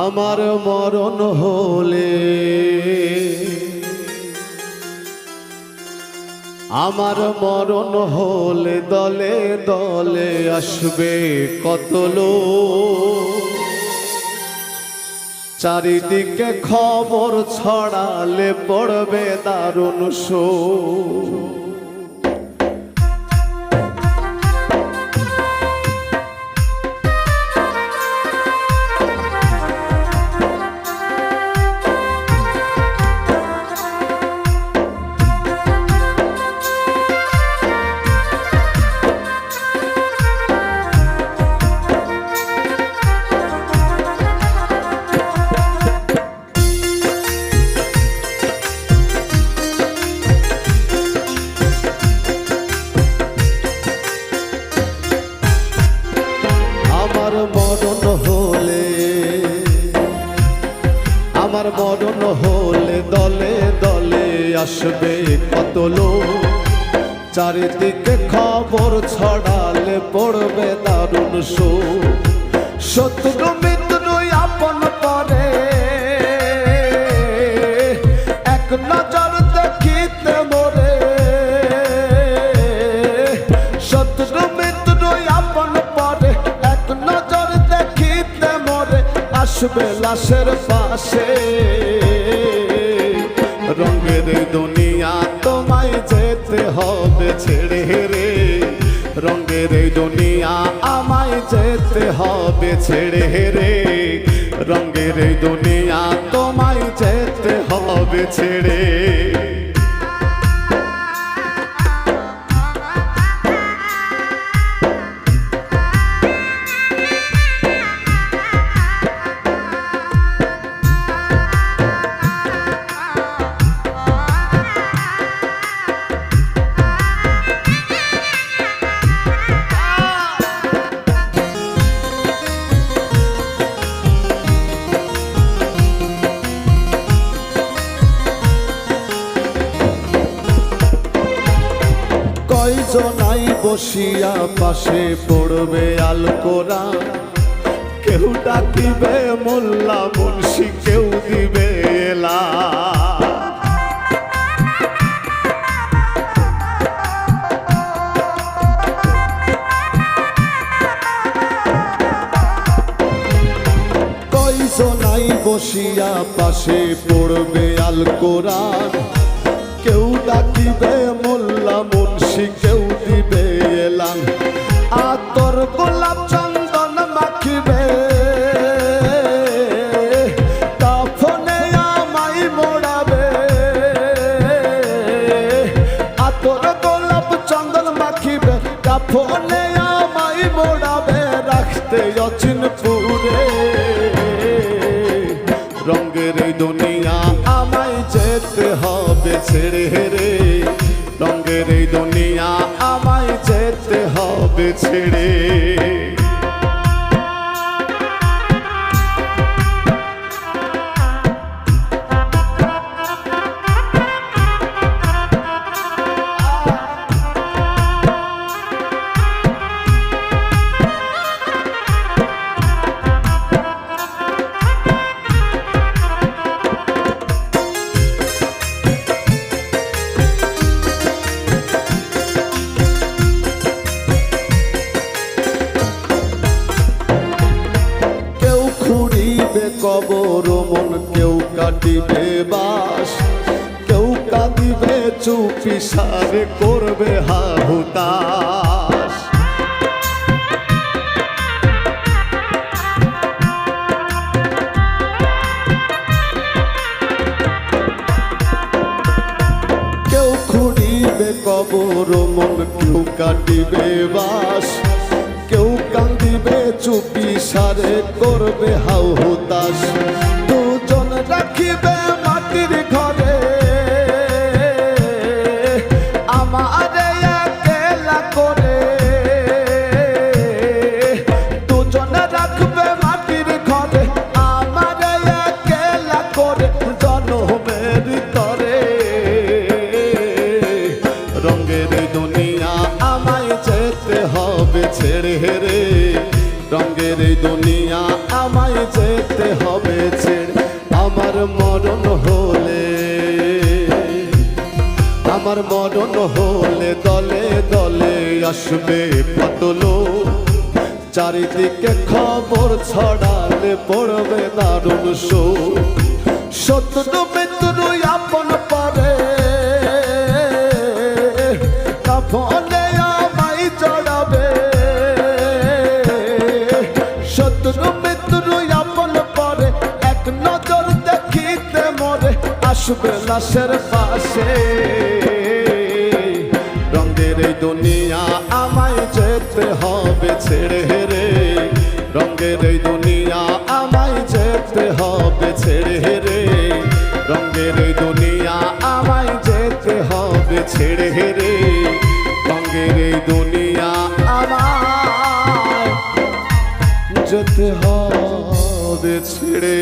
আমার মরণ হলে আমার মরণ হলে দলে দলে আসবে কত চারিদিকে খবর ছড়ালে পড়বে দারুণ শোক। আমার মরণ হলে, আমার মরণ হলে দলে দলে আসবে কত লোক। চারিদিকে খবর ছড়ালে পড়বে দারুণ শো শত্রু, মিত্র, আপন আসবে লাশের পাশে। রঙের দুনিয়া তোমায় যেতে হবে ছেড়ে রে রঙের দুনিয়া আমায় যেতে হবে ছেড়ে রে রঙের দুনিয়া তোমায় যেতে হবে ছেড়ে। কয়জনাই বসিয়া পাশে পড়বে আল কোরআন কেউ ডাকিবে, মোল্লা মুন্সি কেউ দিবে এলা। বসিয়া পাশে পড়বে আল কোরআন কেউ ডাকিবে কাফনে আমায় মোড়াবে রাখতে অচিন পুরে। রঙের এই দুনিয়া আমায় যেতে হবে ছেড়ে রে রঙ্গের দুনিয়া আমায় যেতে হবে ছেড়ে। কবর মন কেউ কাটিবে বাস, কেউ কাঁদিবে, চুপি সারে করবে হাহুতাস কেউ খুঁড়িবে কবর মন, কেউ কাটিবে বাস কান্দিবে চুপি সারে করবে হাউ হুতাস দুজন রাখিবে মাটির রঙের এই দুনিয়া আমায় যেতে হবে ছেড়ে। আমার মরণ হলে, আমার মরণ হলে দলে দলে আসবে কত চারিদিকে খবর ছড়ালে পড়বে দারুণ শোক। শত্রু মিত্রু আসবে লাশের পাশে। রঙের দুনিয়া আমায় যেতে হবে, ছেড়ে রে রঙের দুনিয়া আমায় যেতে হবে, ছেড়ে রে রঙের দুনিয়া আমায় যেতে হবে, ছেড়ে রে রঙের এই দুনিয়া আমায় যেতে হবে, ছেড়ে।